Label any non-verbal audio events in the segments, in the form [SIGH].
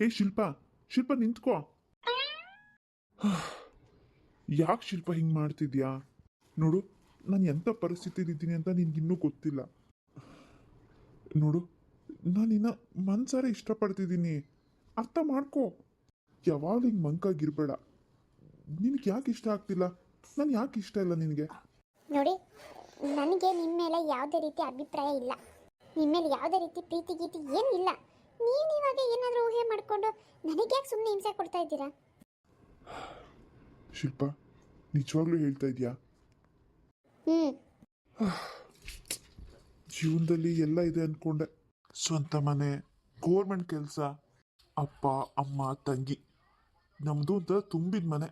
ಏ ಶಿಲ್ಪ ಶಿಲ್ಪ ನಿಂತ್ಕೋ. [SIGHS] ಯಾಕೆ ಶಿಲ್ಪ ಹಿಂಗೆ ಮಾಡ್ತಿದ್ಯಾ? ನೋಡು, ನಾನು ಎಂಥ ಪರಿಸ್ಥಿತಿಲಿದ್ದೀನಿ ಅಂತ ನಿನ್ಗಿನ್ನೂ ಗೊತ್ತಿಲ್ಲ. ನೋಡು, ನಾನು ಇನ್ನ ಮನ್ಸಾರೆ ಇಷ್ಟಪಡ್ತಿದ್ದೀನಿ. ಅರ್ಥ ಮಾಡ್ಕೋ. ಯಾವಾಗಲೂ ಹಿಂಗೆ ಮಂಕಾಗಿರ್ಬೇಡ. ನಿನಗೆ ಯಾಕೆ ಇಷ್ಟ ಆಗ್ತಿಲ್ಲ? ನಾನು ಯಾಕೆ ಇಷ್ಟ ಇಲ್ಲ ನಿನಗೆ? ನೋಡಿ, ನನಗೆ ನಿಮ್ಮ ಮೇಲೆ ಯಾವುದೇ ರೀತಿ ಅಭಿಪ್ರಾಯ ಇಲ್ಲ. ನಿಮ್ಮ ಮೇಲೆ ಯಾವುದೇ ರೀತಿ ಪ್ರೀತಿ, ಗೀತಿ ಏನೂ ಇಲ್ಲ. ನೀವು ಇವಾಗ ಏನಾದರೂ ಊಹೆ ಮಾಡ್ಕೊಂಡು ನನಗೆ ಯಾಕೆ ಸುಮ್ಮನೆ ಹಿಂಸೆ ಕೊಡ್ತಾ ಇದ್ದೀರಾ? ಶಿಲ್ಪ ನಿಜವಾಗ್ಲೂ ಹೇಳ್ತಾ ಇದೆಯಾ? ಹ್ಞೂ ಜೀವನದಲ್ಲಿ ಎಲ್ಲ ಇದೆ ಅನ್ಕೊಂಡೆ. ಸ್ವಂತ ಮನೆ ಗೋರ್ಮೆಂಟ್ ಕೆಲಸ ಅಪ್ಪ ಅಮ್ಮ ತಂಗಿ. ನಮ್ಮದು ಅಂತ ತುಂಬಿದ ಮನೆ.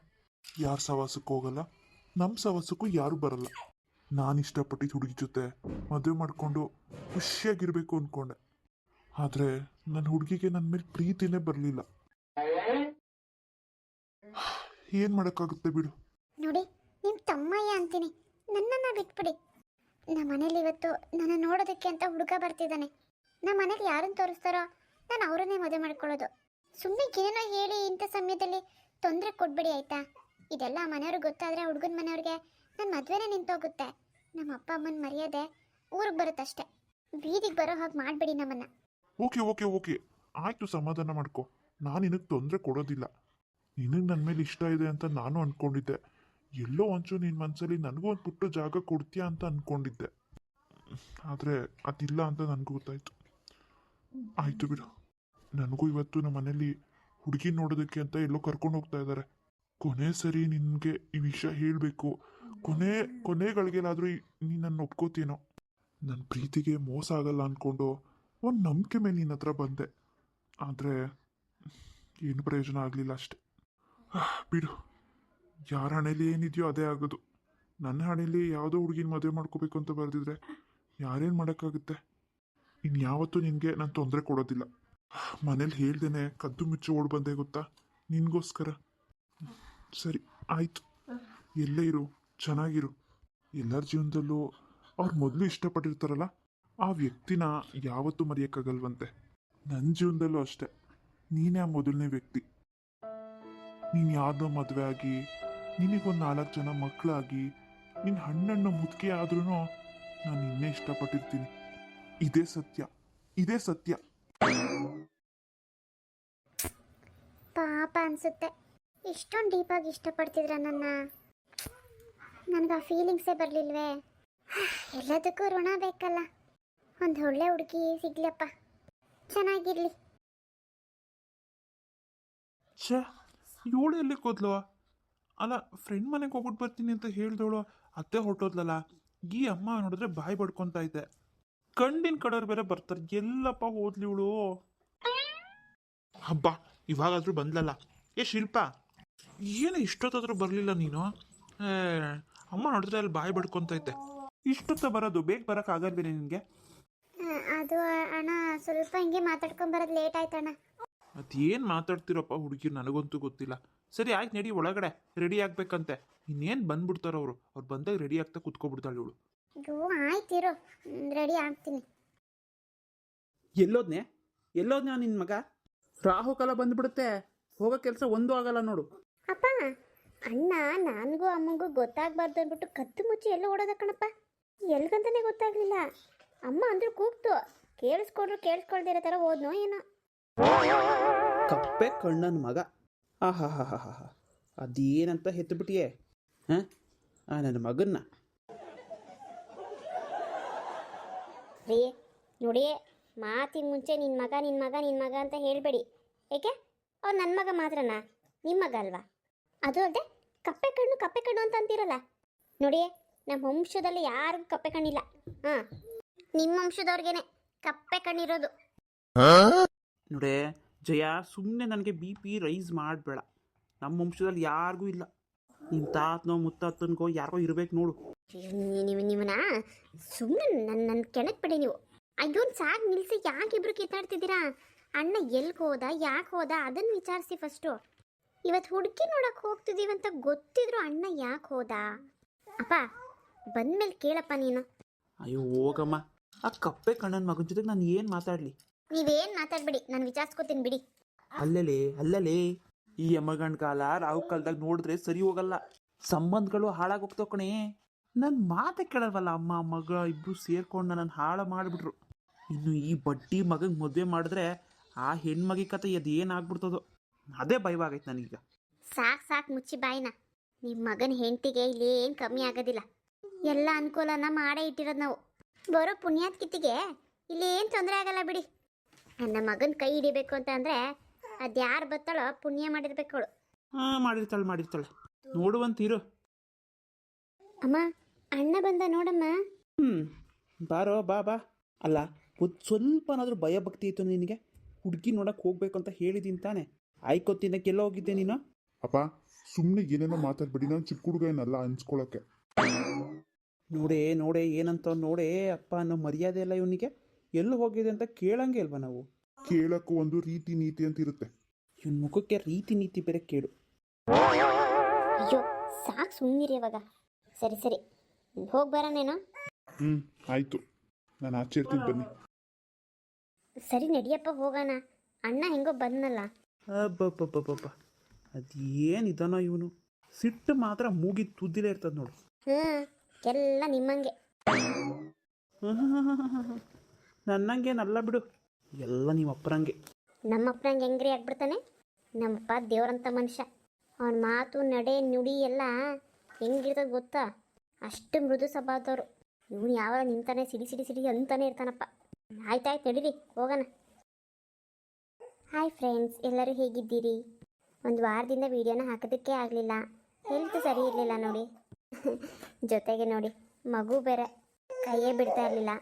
ಯಾರ ಸವಾಸಕ್ಕೂ ಹೋಗಲ್ಲ ನಮ್ಮ ಸವಾಸಕ್ಕೂ ಯಾರು ಬರಲ್ಲ. ನಾನು ಇಷ್ಟಪಟ್ಟಿದ್ದು ಹುಡುಗಿ ಜೊತೆ ಮದುವೆ ಮಾಡಿಕೊಂಡು ಖುಷಿಯಾಗಿರ್ಬೇಕು ಅನ್ಕೊಂಡೆ. ಆದರೆ ನನ್ನ ಹುಡುಗಿಗೆ ನನ್ನ ಮೇಲೆ ಪ್ರೀತಿನೇ ಬರಲಿಲ್ಲ. ಏನು ಮಾಡೋಕ್ಕಾಗುತ್ತೆ ಬಿಡು. ನೋಡಿ ನಿಮ್ಮ ತಮ್ಮಯ್ಯ ಅಂತೀನಿ. ನನ್ನನ್ನು ಬಿಟ್ಬಿಡಿ. ನಮ್ಮ ಮನೇಲಿ ಇವತ್ತು ನನ್ನ ನೋಡೋದಕ್ಕೆ ಅಂತ ಹುಡುಗ ಬರ್ತಿದ್ದಾನೆ. ನಮ್ಮ ಮನೇಲಿ ಯಾರನ್ನು ತೋರಿಸ್ತಾರೋ ನಾನು ಅವರನ್ನೇ ಮದುವೆ ಮಾಡ್ಕೊಳ್ಳೋದು. ಸುಮ್ಮನೆ ಏನೋ ಹೇಳಿ ಇಂಥ ಸಮಯದಲ್ಲಿ ತೊಂದರೆ ಕೊಡ್ಬೇಡಿ ಆಯ್ತಾ? ಇದೆಲ್ಲ ಮನೆಯವ್ರಿಗೆ ಗೊತ್ತಾದರೆ ಹುಡುಗನ ಮನೆಯವ್ರಿಗೆ ನನ್ನ ಮದುವೆನೇ ನಿಂತೋಗುತ್ತೆ. ನಮ್ಮ ಅಪ್ಪ ಅಮ್ಮನ ಮರ್ಯಾದೆ ಊರಿಗೆ ಬರುತ್ತಷ್ಟೇ. ಬೀದಿಗೆ ಬರೋ ಹಾಗೆ ಮಾಡಬೇಡಿ ನಮ್ಮನ್ನು. Okay okay okay. ಆಯ್ತು, ಸಮಾಧಾನ ಮಾಡ್ಕೊ. ನಾನು ನಿನಗೆ ತೊಂದರೆ ಕೊಡೋದಿಲ್ಲ. ನಿನಗೆ ನನ್ನ ಮೇಲೆ ಇಷ್ಟ ಇದೆ ಅಂತ ನಾನು ಅನ್ಕೊಂಡಿದ್ದೆ. ಎಲ್ಲೋ ಒಂಚೂರು ನಿನ್ನ ಮನಸ್ಸಲ್ಲಿ ನನಗೂ ಒಂದು ಪುಟ್ಟ ಜಾಗ ಕೊಡ್ತೀಯ ಅಂತ ಅನ್ಕೊಂಡಿದ್ದೆ. ಆದರೆ ಅದಿಲ್ಲ ಅಂತ ನನಗೂ ಗೊತ್ತಾಯ್ತು. ಆಯ್ತು ಬಿಡು. ನನಗೂ ಇವತ್ತು ನಮ್ಮ ಮನೇಲಿ ಹುಡುಗಿ ನೋಡೋದಕ್ಕೆ ಅಂತ ಎಲ್ಲೋ ಕರ್ಕೊಂಡು ಹೋಗ್ತಾ ಇದ್ದಾರೆ ಕೊನೆ ಸರಿ ನಿನಗೆ ಈ ವಿಷಯ ಹೇಳಬೇಕು. ಕೊನೆ, ಕೊನೆಗಳಿಗೆಲ್ಲಾದರೂ ನೀನು ನನ್ನ ಒಪ್ಕೋತೀನೋ? ನನ್ನ ಪ್ರೀತಿಗೆ ಮೋಸ ಆಗಲ್ಲ ಅಂದ್ಕೊಂಡು ಒಂದು ನಂಬಿಕೆ ಮೇಲೆ ನಿನ್ನ ಹತ್ರ ಬಂದೆ. ಆದರೆ ಏನು ಪ್ರಯೋಜನ ಆಗಲಿಲ್ಲ ಅಷ್ಟೆ. ಬಿಡು. ಯಾರ ಹಣೆಯಲ್ಲಿ ಏನಿದೆಯೋ ಅದೇ ಆಗೋದು. ನನ್ನ ಹಣೆಯಲ್ಲಿ ಯಾವುದೋ ಹುಡುಗಿನ ಮದುವೆ ಮಾಡ್ಕೋಬೇಕು ಅಂತ ಬರೆದಿದ್ರೆ ಯಾರೇನು ಮಾಡೋಕ್ಕಾಗುತ್ತೆ? ಇನ್ನು ಯಾವತ್ತೂ ನಿನಗೆ ನಾನು ತೊಂದರೆ ಕೊಡೋದಿಲ್ಲ. ಮನೇಲಿ ಹೇಳ್ದೇನೆ ಕದ್ದು ಮುಚ್ಚಿ ಓಡ್ ಬಂದೆ ಗೊತ್ತಾ? ನಿನಗೋಸ್ಕರ. ಸರಿ, ಆಯಿತು. ಎಲ್ಲೇ ಇರು, ಚೆನ್ನಾಗಿರು. ಎಲ್ಲರ ಜೀವನದಲ್ಲೂ ಅವ್ರು ಮೊದಲು ಇಷ್ಟಪಟ್ಟಿರ್ತಾರಲ್ಲ? ಆ ವ್ಯಕ್ತಿನ ಯಾವತ್ತೂ ಮರೆಯೋಕ್ಕಾಗಲ್ವಂತೆ. ನನ್ನ ಜೀವನದಲ್ಲೂ ಅಷ್ಟೆ. ನೀನೇ ಆ ಮೊದಲನೇ ವ್ಯಕ್ತಿ. ನೀನು ಯಾವುದೋ ಮದುವೆ ಆಗಿ, ನಿನಗೊಂದು ನಾಲ್ಕು ಜನ ಮಕ್ಕಳಾಗಿ ನಿನ್ನ ಹಣ್ಣಣ್ಣು ಮುದುಕೆ ಆದ್ರೂ ನಾನು ಇನ್ನೇ ಇಷ್ಟಪಟ್ಟಿರ್ತೀನಿ. ಇದೇ ಸತ್ಯ. ಇದೇ ಸತ್ಯ. ಪಾಪ ಅನ್ಸುತ್ತೆ. ಇಷ್ಟೊಂದು ಡೀಪಾಗಿ ಇಷ್ಟಪಡ್ತಿದ್ರ ನನ್ನ? ನನಗೆ ಆ ಫೀಲಿಂಗ್ಸೇ ಬರಲಿಲ್ವೇ? ಎಲ್ಲದಕ್ಕೂ ಋಣ ಬೇಕಲ್ಲ. ಒಂದು ಒಳ್ಳೆ ಹುಡುಗಿ ಸಿಗ್ಲಪ್ಪ ಚೆನ್ನಾಗಿರ್ಲಿ. ಇವಳು ಎಲ್ಲಿ ಕೂದ್ಲು ಅಲ್ಲ ಫ್ರೆಂಡ್ ಮನೆಗೆ ಹೋಗ್ಬಿಟ್ಟು ಬರ್ತೀನಿ ಅಂತ ಹೇಳ್ದವಳು ಅತ್ತೆ ಹೊರಟೋದ್ಲಲ್ಲ ಈ ಅಮ್ಮ ನೋಡಿದ್ರೆ ಬಾಯಿ ಬಡ್ಕೊಂತ ಐತೆ ಕಣ್ಣಿನ ಕಡೆಯವ್ರು ಬೇರೆ ಬರ್ತಾರೆ. ಎಲ್ಲಪ್ಪ ಹೋದ್ಲಿ ಇವಳು? ಹಬ್ಬ ಇವಾಗಾದ್ರೂ ಬಂದ್ಲಲ್ಲ. ಏ ಶಿಲ್ಪ ಏನು ಇಷ್ಟೊತ್ತಾದ್ರೂ ಬರಲಿಲ್ಲ ನೀನು? ಏ, ಅಮ್ಮ ನೋಡಿದ್ರೆ ಅಲ್ಲಿ ಬಾಯಿ ಬಡ್ಕೊಂತೈತೆ ಇಷ್ಟೊತ್ತ ಬರೋದು ಬೇಗ ಬರೋಕ್ಕಾಗಲ್ವೇನೆ ನಿನಗೆ? ಅದು ಅಣ್ಣ ಸ್ವಲ್ಪ ಹಿಂಗೆ ಮಾತಾಡ್ಕೊಂಡ್ ಬರೋದು ಲೇಟ್ ಆಯ್ತಣ್ಣ ಅದೇನು ಮಾತಾಡ್ತಿರಪ್ಪ ಹುಡುಗಿರು ನನಗಂತೂ ಗೊತ್ತಿಲ್ಲ. ಸರಿ ಆಯ್ತು ನಡಿ ಒಳಗಡೆ ರೆಡಿ ಆಗ್ಬೇಕಂತೆ. ಇನ್ನೇನು ಬಂದ್ಬಿಡ್ತಾರ ಅವರು. ಅವ್ರು ಬಂದಾಗ ರೆಡಿ ಆಗ್ತಾ ಕುತ್ಕೊಬಿಡ್ತಾಳೆ ಇವಳು. ಅಯ್ಯೋ ಆಯ್ತಿರು ರೆಡಿ ಆಗ್ತೀನಿ. ಎಲ್ಲೋದ್ನೆ? ಎಲ್ಲೋದ್ನಾ ನಿನ್ ಮಗ? ರಾಹುಕಾಲ ಬಂದ್ಬಿಡುತ್ತೆ. ಹೋಗೋ ಕೆಲಸ ಒಂದೂ ಆಗಲ್ಲ ನೋಡು. ಅಪ್ಪ ಅಣ್ಣ ನನಗೂ ಅಮ್ಮಗೂ ಗೊತ್ತಾಗ್ಬಾರ್ದು ಅಂದ್ಬಿಟ್ಟು ಕದ್ದು ಮುಚ್ಚಿ ಎಲ್ಲ ಓಡೋದ ಕಣಪ್ಪ. ಎಲ್ಗಂತಾನೆ ಗೊತ್ತಾಗ್ಲಿಲ್ಲ. ಅಮ್ಮ ಅಂದ್ರೆ ಕೂಗ್ತು. ಕೇಳಿಸ್ಕೊಂಡ್ರು ಕೇಳಿಸ್ಕೊಳ್ದಿರ ಥರ ಹೋದ್ನೋ ಏನೋ. ಕಪ್ಪೆ ಕಣ್ಣನ ಮಗ. ಆಹಾ ಹಾ ಹಾ ಹಾ ಅದೇನಂತ ಹೆತ್ತುಬಿಟ್ಟಿಯೇ ಹಾಂ? ಆ ನನ್ನ ಮಗನ್ನ. ರೀ ನೋಡಿ ಮಾತಿನ ಮುಂಚೆ ನಿನ್ನ ಮಗ ನಿನ್ನ ಮಗ ನಿನ್ನ ಮಗ ಅಂತ ಹೇಳಬೇಡಿ. ಏಕೆ? ಅವ್ರು ನನ್ನ ಮಗ ಮಾತ್ರನಾ? ನಿಮ್ಮ ಮಗ ಅಲ್ವಾ? ಅದು ಅಲ್ಲದೆ ಕಪ್ಪೆ ಕಣ್ಣು ಕಪ್ಪೆ ಕಣ್ಣು ಅಂತ ಅಂತೀರಲ್ಲ. ನೋಡಿ ನಮ್ಮ ವಂಶದಲ್ಲಿ ಯಾರಿಗೂ ಕಪ್ಪೆ ಕಣ್ಣಿಲ್ಲ. ಹಾಂ. ನಿಮ್ಮ ವಂಶದವ್ರಿಗೇನೆ ಕಪ್ಪೆ ಕಣ್ಣಿರೋದು. ನೋಡೇ ಜಯ ಸುಮ್ಮನೆ ನನಗೆ ಬಿ ಪಿ ರೈಸ್ ಮಾಡಬೇಡ. ನಮ್ಮ ವಂಶದಲ್ಲಿ ಯಾರಿಗೂ ಇಲ್ಲ. ನಿಮ್ಮ ತಾತನೋ ಮುತ್ತಾತನಿಗೋ ಯಾರಿಗೋ ಇರ್ಬೇಕು ನೋಡು. ನೀವು ನಿಮ್ಮನ್ನ ಸುಮ್ಮನೆ ನನ್ನ ನನ್ನ ಕೆಣಕ್ ಬಿಡಿ ನೀವು. ಅದೊಂದು ಸಾಕು ನಿಲ್ಸಿ ಯಾಕೆ ಇಬ್ರು ಕಿತ್ತಾಡ್ತಿದ್ದೀರಾ? ಅಣ್ಣ ಎಲ್ಗೆ ಹೋದ ಯಾಕೆ ಹೋದ ಅದನ್ನು ವಿಚಾರಿಸಿ ಫಸ್ಟು. ಇವತ್ತು ಹುಡುಕಿ ನೋಡಕ್ಕೆ ಹೋಗ್ತಿದ್ದೀವಿ ಅಂತ ಗೊತ್ತಿದ್ರು ಅಣ್ಣ ಯಾಕೆ ಹೋದ? ಅಪ್ಪ ಬಂದ್ಮೇಲೆ ಕೇಳಪ್ಪ ನೀನು. ಅಯ್ಯೋ ಹೋಗಮ್ಮ. ಆ ಕಪ್ಪೆ ಕಣ್ಣನ ಮಗನ ಜೊತೆಗೆ ನಾನು ಏನು ಮಾತಾಡಲಿ? ನೀವೇನ್ ಮಾತಾಡ್ಬಿಡಿ ನಾನು ವಿಚಾರಿಸ್ಕೊತೀನಿ ಬಿಡಿ. ಅಲ್ಲಲೇ ಅಲ್ಲಲೇ ಈ ಯಮಗಂಡ್ ಕಾಲ ರಾಹು ಕಾಲದಾಗ ನೋಡಿದ್ರೆ ಸರಿ ಹೋಗಲ್ಲ. ಸಂಬಂಧಗಳು ಹಾಳಾಗೋಗ್ತಾವ ಕಣೆ. ನನ್ನ ಮಾತೆ ಕೇಳಲ್ವಲ್ಲ ಅಮ್ಮ ಮಗ ಇಬ್ರು ಸೇರ್ಕೊಂಡು ನನ್ನ ಹಾಳು ಮಾಡಿಬಿಟ್ರು. ಇನ್ನು ಈ ಬಡ್ಡಿ ಮಗಂಗೆ ಮದುವೆ ಮಾಡಿದ್ರೆ ಆ ಹೆಣ್ಮಗಿ ಕತೆ ಅದೇನಾಗ್ಬಿಡ್ತದೋ ಅದೇ ಭಯವಾಗೈತೆ ನನಗೀಗ. ಸಾಕ್ ಸಾಕ್ ಮುಚ್ಚಿ ಬಾಯಿನ. ನಿಮ್ಮ ಮಗನ ಹೆಂಡತಿಗೆ ಇಲ್ಲಿ ಏನು ಕಮ್ಮಿ ಆಗೋದಿಲ್ಲ. ಎಲ್ಲ ಅನುಕೂಲನ ಮಾಡೇ ಇಟ್ಟಿರೋದು ನಾವು. ಬರೋ ಪುಣ್ಯಾತ್ಕಿತ್ತಿಗೆ ಇಲ್ಲಿ ಏನು ತೊಂದರೆ ಆಗಲ್ಲ ಬಿಡಿ. ನನ್ನ ಮಗನ ಕೈ ಹಿಡಿಬೇಕು ಅಂತ ಅಂದ್ರೆ ಅದು ಯಾರು ಬತ್ತಾಳೋ ಪುಣ್ಯ ಮಾಡಿರ್ಬೇಕು ಅವಳು. ಹಾಂ ಮಾಡಿರ್ತಾಳೆ ಮಾಡಿರ್ತಾಳೆ. ನೋಡುವಂತೀರು ಅಮ್ಮ ಅಣ್ಣ ಬಂದ ನೋಡಮ್ಮ. ಹ್ಮ್ ಬಾರೋ ಬಾ ಬಾ. ಅಲ್ಲ ಒಂದು ಸ್ವಲ್ಪನಾದರೂ ಭಯ ಭಕ್ತಿ ಇತ್ತು ನಿನಗೆ? ಹುಡುಗಿ ನೋಡಕ್ಕೆ ಹೋಗ್ಬೇಕು ಅಂತ ಹೇಳಿದೀನಿ ತಾನೆ. ಆಯ್ಕೊತ್ತಿನ ಎಲ್ಲ ಹೋಗಿದ್ದೆ ನೀನು? ಅಪ್ಪ ಸುಮ್ಮನೆ ಏನೇನೋ ಮಾತಾಡ್ಬೇಡಿ. ನಾನು ಚಿಕ್ಕ ಹುಡುಗ ಏನಲ್ಲ ಅನ್ಸ್ಕೊಳಕ್ಕೆ. ನೋಡೇ ನೋಡೆ ಏನಂತ ನೋಡೇ ಅಪ್ಪ ಅನ್ನೋ ಮರ್ಯಾದೆ ಇಲ್ಲ ಇವನಿಗೆ? ಎಲ್ಲಿ ಹೋಗಿದೆ ಅಂತ ಕೇಳಂಗೆ ಇಲ್ವಾ ನಾವು? ಕೇಳಕ್ಕೂ ಒಂದು ರೀತಿ ನೀತಿ ಅಂತ ಇರುತ್ತೆ ಇವನ್ ಮುಖಕ್ಕೆ ರೀತಿ ನೀತಿ ಬೇರೆ ಕೇಳು. ಅಯ್ಯೋ ಸಾಕು ಸುಮ್ಮನಿರಿ ಇವಾಗ. ಸರಿ ಸರಿ. ಹೋಗಿ ಬರೋಣೇನೋ? ಹ್ಮ್ ಆಯ್ತು. ನಾನು ಆಚೆ ಇರ್ತೀನಿ ಬನ್ನಿ. ಸರಿ ನಡಿಯಪ್ಪ ಹೋಗೋಣ. ಅಣ್ಣ ಹೆಂಗೋ ಬಂದ್ನಲ್ಲ. ಅಬ್ಬಬ್ಬಬ್ಬಬ್ಬ. ಅದೇನಿದಾನೋ ಇವನು? ಸಿಟ್ಟು ಮಾತ್ರ ಮೂಗಿ ತುದ್ದಿಲೇ ಇರ್ತದೆ ನೋಡು. ಹ್ಞೂ ಎಲ್ಲ ನಿಮ್ಮಂಗೆ. [LAUGHS] ನನ್ನಂಗೇನಲ್ಲ ಬಿಡು. ಎಲ್ಲ ನಿಮ್ಮ ಅಪ್ಪರಂಗೆ ನಮ್ಮಪ್ಪನಂಗೆ ಹೆಂಗ್ರಿ ಆಗ್ಬಿಡ್ತಾನೆ? ನಮ್ಮಪ್ಪ ದೇವ್ರಂತ ಮನುಷ್ಯ. ಅವನ ಮಾತು ನಡೆ ನುಡಿ ಎಲ್ಲ ಹೆಂಗಿರ್ತದ ಗೊತ್ತಾ? ಅಷ್ಟು ಮೃದು ಸಭಾದವರು ಇವನು ಯಾವಾಗ ನಿಂತಾನೆ ಸಿಡಿ ಸಿಡಿ ಸಿಡಿ ಅಂತಾನೆ ಇರ್ತಾನಪ್ಪ. ಆಯ್ತಾಯ್ತು ನಡೀರಿ ಹೋಗೋಣ. ಹಾಯ್ ಫ್ರೆಂಡ್ಸ್ ಎಲ್ಲರೂ ಹೇಗಿದ್ದೀರಿ? ಒಂದು ವಾರದಿಂದ ವೀಡಿಯೋನ ಹಾಕೋದಕ್ಕೆ ಆಗಲಿಲ್ಲ. ಹೆಲ್ತ್ ಸರಿ ಇರಲಿಲ್ಲ ನೋಡಿ. [LAUGHS] ಜೊತೆಗೆ ನೋಡಿ, ಮಗು ಬೇರೆ ಕೈಯೇ ಬಿಡ್ತಾ ಇರಲಿಲ್ಲ.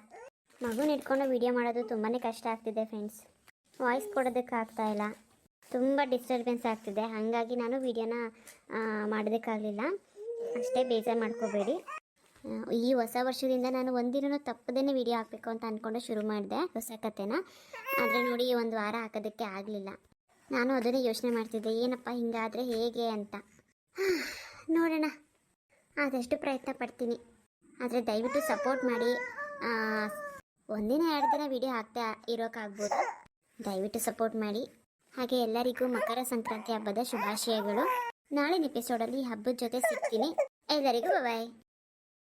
ಮಗುನ ಇಟ್ಕೊಂಡು ವೀಡಿಯೋ ಮಾಡೋದು ತುಂಬಾ ಕಷ್ಟ ಆಗ್ತಿದೆ ಫ್ರೆಂಡ್ಸ್ ವಾಯ್ಸ್ ಕೊಡೋದಕ್ಕೆ ಆಗ್ತಾ ಇಲ್ಲ. ತುಂಬ ಡಿಸ್ಟರ್ಬೆನ್ಸ್ ಆಗ್ತಿದೆ. ಹಾಗಾಗಿ ನಾನು ವೀಡಿಯೋನ ಮಾಡೋದಕ್ಕಾಗಲಿಲ್ಲ. ಅಷ್ಟೇ ಬೇಜಾರು ಮಾಡ್ಕೋಬೇಡಿ. ಈ ಹೊಸ ವರ್ಷದಿಂದ ನಾನು ಒಂದಿನೂ ತಪ್ಪದೇ ವಿಡಿಯೋ ಹಾಕಬೇಕು ಅಂತ ಅಂದ್ಕೊಂಡು ಶುರು ಮಾಡಿದೆ ಹೊಸ ಕಥೆನ. ಆದರೆ ನೋಡಿ ಒಂದು ವಾರ ಹಾಕೋದಕ್ಕೆ ಆಗಲಿಲ್ಲ. ನಾನು ಅದನ್ನೇ ಯೋಚನೆ ಮಾಡ್ತಿದ್ದೆ, ಏನಪ್ಪ ಹಿಂಗಾದರೆ ಹೇಗೆ ಅಂತ. [SIGHS] ನೋಡೋಣ. ಆದಷ್ಟು ಪ್ರಯತ್ನ ಪಡ್ತೀನಿ. ಆದರೆ ದಯವಿಟ್ಟು ಸಪೋರ್ಟ್ ಮಾಡಿ. ಒಂದಿನ ಎರಡು ದಿನ ವಿಡಿಯೋ ಹಾಕ್ತಾ ಇರೋಕ್ಕಾಗ್ಬೋದು ದಯವಿಟ್ಟು ಸಪೋರ್ಟ್ ಮಾಡಿ. ಹಾಗೆ ಎಲ್ಲರಿಗೂ ಮಕರ ಸಂಕ್ರಾಂತಿ ಹಬ್ಬದ ಶುಭಾಶಯಗಳು. ನಾಳಿನ ಎಪಿಸೋಡಲ್ಲಿ ಹಬ್ಬದ ಜೊತೆ ಸಿಗ್ತೀನಿ. ಎಲ್ಲರಿಗೂ ಬಾಯ್